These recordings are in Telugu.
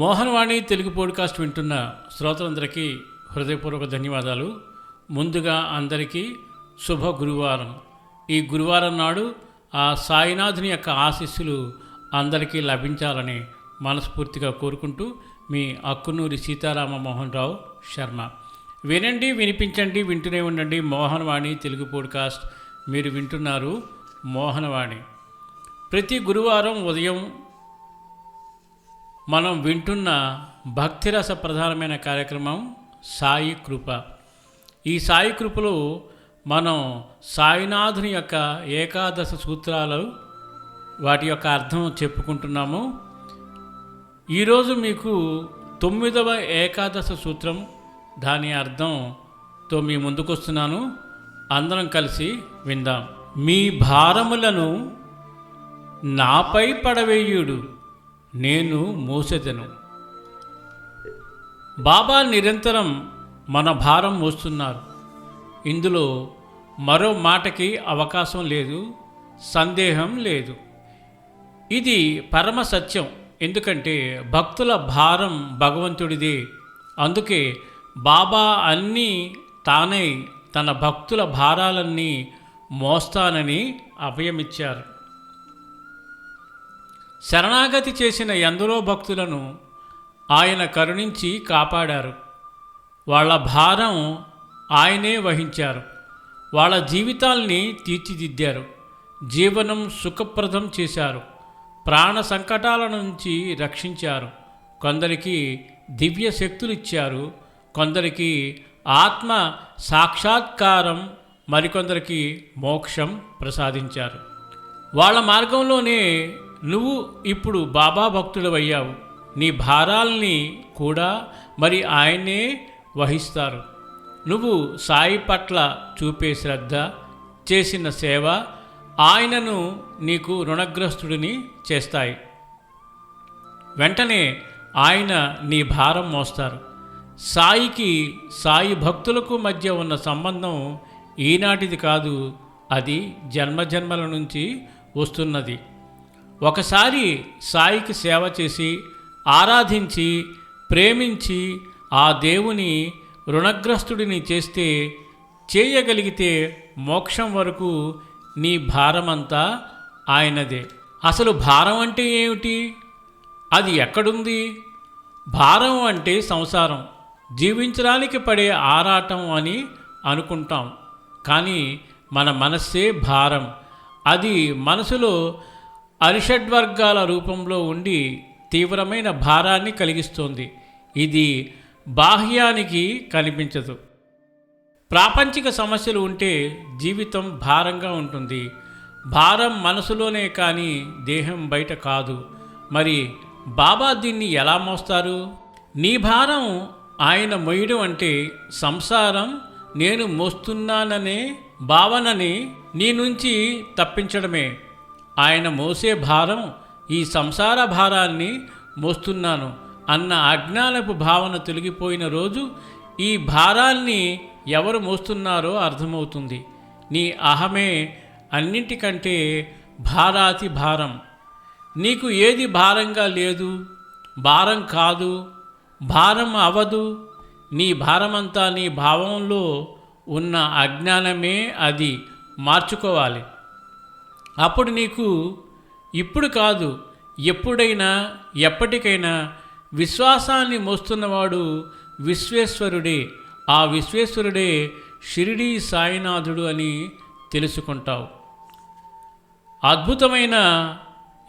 మోహన్వాణి తెలుగు పోడ్కాస్ట్ వింటున్న శ్రోతలందరికీ హృదయపూర్వక ధన్యవాదాలు. ముందుగా అందరికీ శుభ గురువారం. ఈ గురువారం నాడు ఆ సాయినాథుని యొక్క ఆశీస్సులు అందరికీ లభించాలని మనస్ఫూర్తిగా కోరుకుంటూ మీ అక్కునూరి సీతారామ మోహన్ రావు శర్మ. వినండి వినిపించండి వింటూనే ఉండండి మోహన్వాణి తెలుగు పోడ్కాస్ట్. మీరు వింటున్నారు మోహనవాణి. ప్రతి గురువారం ఉదయం మనం వింటున్న భక్తిరస ప్రధానమైన కార్యక్రమం సాయి కృప. ఈ సాయి కృపలో మనం సాయినాథుని యొక్క ఏకాదశ సూత్రాలు వాటి యొక్క అర్థం చెప్పుకుంటున్నాము. ఈరోజు మీకు తొమ్మిదవ ఏకాదశ సూత్రం దాని అర్థంతో మీ ముందుకొస్తున్నాను. అందరం కలిసి విందాం. మీ భారములను నాపై పడవేయుడు. నేను మోసెదను. బాబా నిరంతరం మన భారం మోస్తున్నారు. ఇందులో మరో మాటకి అవకాశం లేదు సందేహం లేదు. ఇది పరమ సత్యం ఎందుకంటే భక్తుల భారం భగవంతుడిదే. అందుకే బాబా అన్నీ తానై తన భక్తుల భారాలన్నీ మోస్తానని అభయమిచ్చారు. శరణాగతి చేసిన ఎందరో భక్తులను ఆయన కరుణించి కాపాడారు. వాళ్ళ భారం ఆయనే వహించారు. వాళ్ళ జీవితాల్ని తీర్చిదిద్దారు. జీవనం సుఖప్రదం చేశారు. ప్రాణ సంకటాల నుంచి రక్షించారు. కొందరికి దివ్య శక్తులు ఇచ్చారు కొందరికి ఆత్మ సాక్షాత్కారం మరికొందరికి మోక్షం ప్రసాదించారు. వాళ్ళ మార్గంలోనే నువ్వు ఇప్పుడు బాబా భక్తుడవయ్యావు. నీ భారాల్ని కూడా మరి ఆయనే వహిస్తారు. నువ్వు సాయి పట్ల చూపే శ్రద్ధ చేసిన సేవ ఆయనను నీకు రుణగ్రస్తుడిని చేస్తాయి. వెంటనే ఆయన నీ భారం మోస్తారు. సాయికి సాయి భక్తులకు మధ్య ఉన్న సంబంధం ఈనాటిది కాదు. అది జన్మజన్మల నుంచి వస్తున్నది. ఒకసారి సాయికి సేవ చేసి ఆరాధించి ప్రేమించి ఆ దేవుని రుణగ్రస్తుడిని చేస్తే చేయగలిగితే మోక్షం వరకు నీ భారమంతా ఆయనదే. అసలు భారం అంటే ఏమిటి? అది ఎక్కడుంది? భారం అంటే సంసారం. జీవించడానికి పడే ఆరాటం అని అనుకుంటాం. కానీ మన మనస్సే భారం. అది మనసులో అరిషడ్వర్గాల రూపంలో ఉండి తీవ్రమైన భారాన్ని కలిగిస్తోంది. ఇది బాహ్యానికి కనిపించదు. ప్రాపంచిక సమస్యలు ఉంటే జీవితం భారంగా ఉంటుంది. భారం మనసులోనే కానీ దేహం బయట కాదు. మరి బాబా దీన్ని ఎలా మోస్తారు? నీ భారం ఆయన మొయ్యడం అంటే సంసారం నేను మోస్తున్నాననే భావనని నీ నుంచి తప్పించడమే. ఆయన మోసే భారం ఈ సంసార భారాన్ని మోస్తున్నాను అన్న అజ్ఞానపు భావన తొలగిపోయిన రోజు ఈ భారాన్ని ఎవరు మోస్తున్నారో అర్థమవుతుంది. నీ అహమే అన్నింటికంటే భారాతి భారం. నీకు ఏది భారంగా లేదు? భారం కాదు. భారం అవదు. నీ భారమంతా నీ భావంలో ఉన్న అజ్ఞానమే అది మార్చుకోవాలి. అప్పుడు నీకు ఇప్పుడు కాదు ఎప్పుడైనా ఎప్పటికైనా విశ్వాసాన్ని మోస్తున్నవాడు విశ్వేశ్వరుడే. ఆ విశ్వేశ్వరుడే షిరిడీ సాయినాథుడు అని తెలుసుకుంటావు. అద్భుతమైన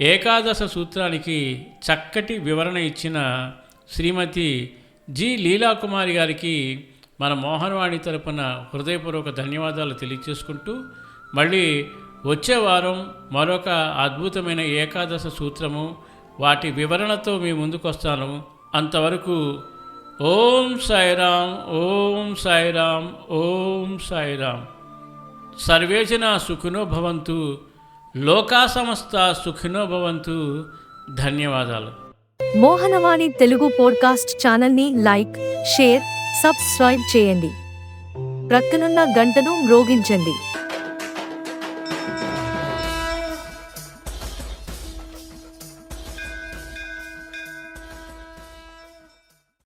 ఏకాదశ సూత్రానికి చక్కటి వివరణ ఇచ్చిన శ్రీమతి జి. లీలాకుమారి గారికి మన మోహన్వాణి తరపున హృదయపూర్వక ధన్యవాదాలు తెలియచేసుకుంటూ మళ్ళీ వచ్చే వారం మరొక అద్భుతమైన ఏకాదశ సూత్రము. వాటి వివరణతో మీ ముందుకొస్తాను అంతవరకు ఓం సాయిరాం ఓం సాయిరాం ఓం సాయిరాం. సర్వేజన సుఖినో భవంతు లోకా సమస్త సుఖినో భవంతు. ధన్యవాదాలు. మోహనవాణి తెలుగు పోడ్కాస్ట్ ఛానల్ని లైక్ షేర్ సబ్స్క్రైబ్ చేయండి. ప్రక్కనున్న గంటను మ్రోగించండి.